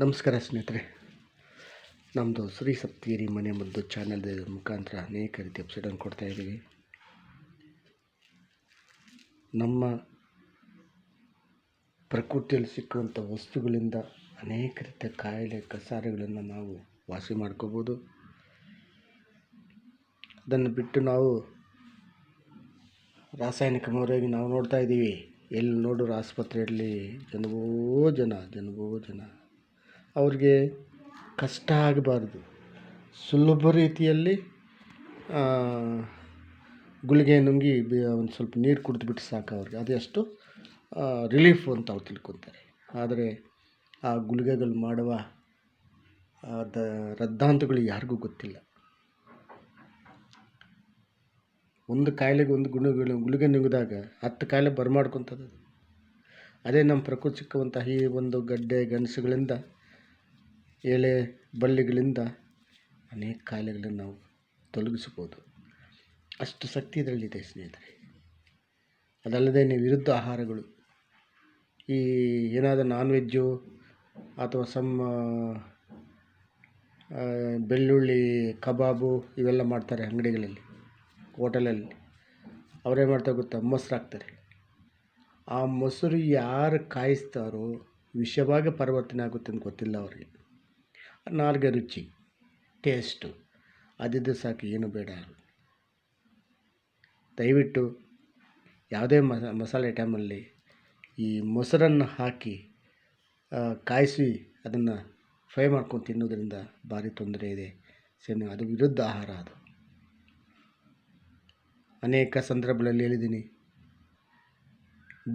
ನಮಸ್ಕಾರ ಸ್ನೇಹಿತರೆ ನಮ್ಮದು ಶ್ರೀ ಸಪ್ತಗಿರಿ ಮನೆ ಮದ್ದು ಚಾನಲ್ ಮುಖಾಂತರ ಅನೇಕ ರೀತಿ ಎಪಿಸೋಡನ್ನು ಕೊಡ್ತಾ ಇದ್ದೀವಿ. ನಮ್ಮ ಪ್ರಕೃತಿಯಲ್ಲಿ ಸಿಕ್ಕುವಂಥ ವಸ್ತುಗಳಿಂದ ಅನೇಕ ರೀತಿಯ ಕಾಯಿಲೆ, ಕಸಾರಗಳನ್ನು ನಾವು ವಾಸಿ ಮಾಡ್ಕೋಬೋದು. ಅದನ್ನು ಬಿಟ್ಟು ನಾವು ರಾಸಾಯನಿಕ ಮೊರೆಯಾಗಿ ನಾವು ನೋಡ್ತಾ ಇದ್ದೀವಿ. ಎಲ್ಲಿ ನೋಡಿದ್ರು ಆಸ್ಪತ್ರೆಯಲ್ಲಿ ಜನವೋ ಜನ ಜನವೋ ಜನ. ಅವ್ರಿಗೆ ಕಷ್ಟ ಆಗಬಾರ್ದು. ಸುಲಭ ರೀತಿಯಲ್ಲಿ ಗುಳಿಗೆ ನುಂಗಿ ಬಿ, ಒಂದು ಸ್ವಲ್ಪ ನೀರು ಕುಡಿದ್ಬಿಟ್ಟು ಸಾಕು ಅವ್ರಿಗೆ. ಅದೆಷ್ಟು ರಿಲೀಫ್ ಅಂತ ಅವ್ರು ತಿಳ್ಕೊತಾರೆ. ಆದರೆ ಆ ಗುಳಿಗೆಗಳು ಮಾಡುವ ದ, ರದ್ದಾಂತಗಳು ಯಾರಿಗೂ ಗೊತ್ತಿಲ್ಲ. ಒಂದು ಕಾಯಿಲೆಗೆ ಒಂದು ಗುಣಗಳು ಗುಳಿಗೆ ನುಂಗಿದಾಗ ಹತ್ತು ಕಾಯಿಲೆ ಬರಮಾಡ್ಕೊತದೆ ಅದೇ. ನಮ್ಮ ಪ್ರಕೃತಿ ಸಿಕ್ಕುವಂತಹ ಈ ಒಂದು ಗಡ್ಡೆ ಗೆಣಸುಗಳಿಂದ ಎಲೆ ಬಳ್ಳಿಗಳಿಂದ ಅನೇಕ ಕಾಯಿಲೆಗಳನ್ನು ನಾವು ತೊಲಗಿಸ್ಬೋದು ಅಷ್ಟು ಶಕ್ತಿ ಇದರಲ್ಲಿದೆ ಸ್ನೇಹಿತರೆ. ಅದಲ್ಲದೆ ವಿರುದ್ಧ ಆಹಾರಗಳು, ಈ ಏನಾದರೂ ನಾನ್ ವೆಜ್ಜು ಅಥವಾ ಸಮ್ ಬೆಳ್ಳುಳ್ಳಿ, ಕಬಾಬು ಇವೆಲ್ಲ ಮಾಡ್ತಾರೆ ಅಂಗಡಿಗಳಲ್ಲಿ, ಹೋಟೆಲಲ್ಲಿ. ಅವರೇನು ಮಾಡ್ತಾರೆ ಗೊತ್ತಾ? ಮೊಸರು ಹಾಕ್ತಾರೆ ಆ ಮೊಸರು ಯಾರು ಕಾಯಿಸ್ತಾರೋ, ವಿಷವಾಗಿ ಪರಿವರ್ತನೆ ಆಗುತ್ತೆ ಅಂತ ಗೊತ್ತಿಲ್ಲ ಅವರಿಗೆ. ನಾಲ್ಗೆ ರುಚಿ ಟೇಸ್ಟು ಅದಿದ್ದು ಸಾಕು, ಏನು ಬೇಡ. ದಯವಿಟ್ಟು ಯಾವುದೇ ಮಸ ಮಸಾಲೆ ಐಟಮಲ್ಲಿ ಈ ಮೊಸರನ್ನು ಹಾಕಿ ಕಾಯಿಸಿ ಅದನ್ನು ಫ್ರೈ ಮಾಡ್ಕೊಂಡು ತಿನ್ನೋದ್ರಿಂದ ಭಾರಿ ತೊಂದರೆ ಇದೆ. ಸೇನೆ ಅದು ವಿರುದ್ಧ ಆಹಾರ ಅದು. ಅನೇಕ ಸಂದರ್ಭಗಳಲ್ಲಿ ಹೇಳಿದ್ದೀನಿ,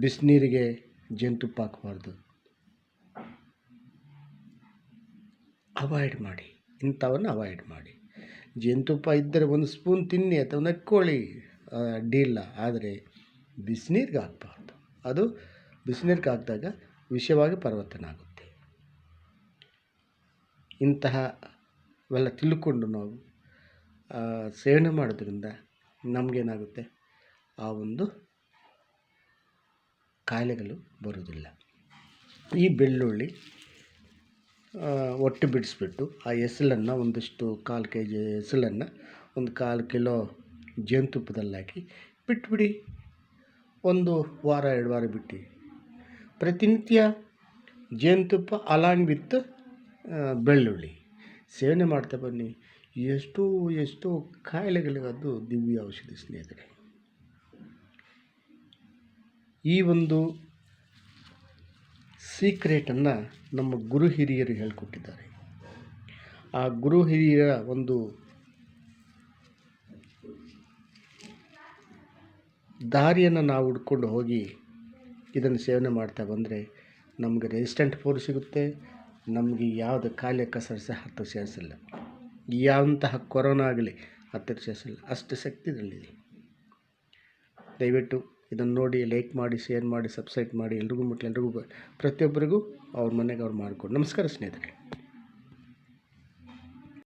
ಬಿಸಿನೀರಿಗೆ ಜೇನುತುಪ್ಪ ಹಾಕಬಾರ್ದು ಅವಾಯ್ಡ್ ಮಾಡಿ, ಇಂಥವನ್ನು ಅವಾಯ್ಡ್ ಮಾಡಿ. ಜೇನುತುಪ್ಪ ಇದ್ದರೆ ಒಂದು ಸ್ಪೂನ್ ತಿನ್ನಿ ಅಥವಾ ನಕ್ಕೊಳ್ಳಿ ಅಡ್ಡಿಲ್ಲ ಆದರೆ ಬಿಸಿನೀರಿಗೆ ಹಾಕಬಾರ್ದು ಅದು ಬಿಸಿನೀರಿಗೆ ಹಾಕಿದಾಗ ವಿಷವಾಗಿ ಪರಿವರ್ತನೆ ಆಗುತ್ತೆ. ಇಂತಹವೆಲ್ಲ ತಿಳ್ಕೊಂಡು ನಾವು ಸೇವನೆ ಮಾಡೋದ್ರಿಂದ ನಮಗೇನಾಗುತ್ತೆ? ಆ ಒಂದು ಕಾಯಿಲೆಗಳು ಬರೋದಿಲ್ಲ ಈ ಬೆಳ್ಳುಳ್ಳಿ ಒಟ್ಟು ಬಿಡಿಸ್ಬಿಟ್ಟು ಆ ಹೆಸಲನ್ನು ಒಂದಿಷ್ಟು ಕಾಲು ಕೆ ಜಿ ಹೆಸಲನ್ನು ಒಂದು ಕಾಲು ಕಿಲೋ ಜೇನುತುಪ್ಪದಲ್ಲಿ ಹಾಕಿ ಬಿಟ್ಬಿಡಿ. ಒಂದು ವಾರ, ಎರಡು ವಾರ ಬಿಟ್ಟು ಪ್ರತಿನಿತ್ಯ ಜೇನುತುಪ್ಪ ಅಲಾಂಗ್ ವಿತ್ ಬೆಳ್ಳುಳ್ಳಿ ಸೇವನೆ ಮಾಡ್ತಾ ಬನ್ನಿ. ಎಷ್ಟೋ ಎಷ್ಟೋ ಕಾಯಿಲೆಗಳಿಗೆ ಅದು ದಿವ್ಯ ಔಷಧಿ ಸ್ನೇಹಿತರೆ. ಈ ಒಂದು ಸೀಕ್ರೆಟನ್ನು ನಮ್ಮ ಗುರು ಹಿರಿಯರು ಹೇಳಿಕೊಟ್ಟಿದ್ದಾರೆ. ಆ ಗುರು ಹಿರಿಯರ ಒಂದು ದಾರಿಯನ್ನು ನಾವು ಹುಡ್ಕೊಂಡು ಹೋಗಿ ಇದನ್ನು ಸೇವನೆ ಮಾಡ್ತಾ ಬಂದರೆ ನಮಗೆ ರೆಸಿಸ್ಟೆಂಟ್ ಫೋರ್ ಸಿಗುತ್ತೆ, ನಮಗೆ ಯಾವುದು ಕಾಯಿಲೆ ಕಸರ ಸಹ ಹತ್ತು ಸೇರಿಸಿಲ್ಲ. ಯಾವಂತಹ ಕೊರೋನಾ ಆಗಲಿ ಹತ್ತಿರ ಸೇರಿಸಿಲ್ಲ, ಅಷ್ಟು ಶಕ್ತಿ ಇದರಲ್ಲಿದೆ ದಯವಿಟ್ಟು ಇದನ್ನು ನೋಡಿ ಲೈಕ್ ಮಾಡಿ ಶೇರ್ ಮಾಡಿ ಸಬ್ಸ್ಕ್ರೈಬ್ ಮಾಡಿ ಎಲ್ರಿಗೂ ಮುಟ್ಲಿ, ಎಲ್ರಿಗೂ ಪ್ರತಿಯೊಬ್ಬರಿಗೂ ಅವ್ರ ಮನೆಗೆ ಅವ್ರು ಮಾಡಿಕೊಡಿ ನಮಸ್ಕಾರ ಸ್ನೇಹಿತರೆ.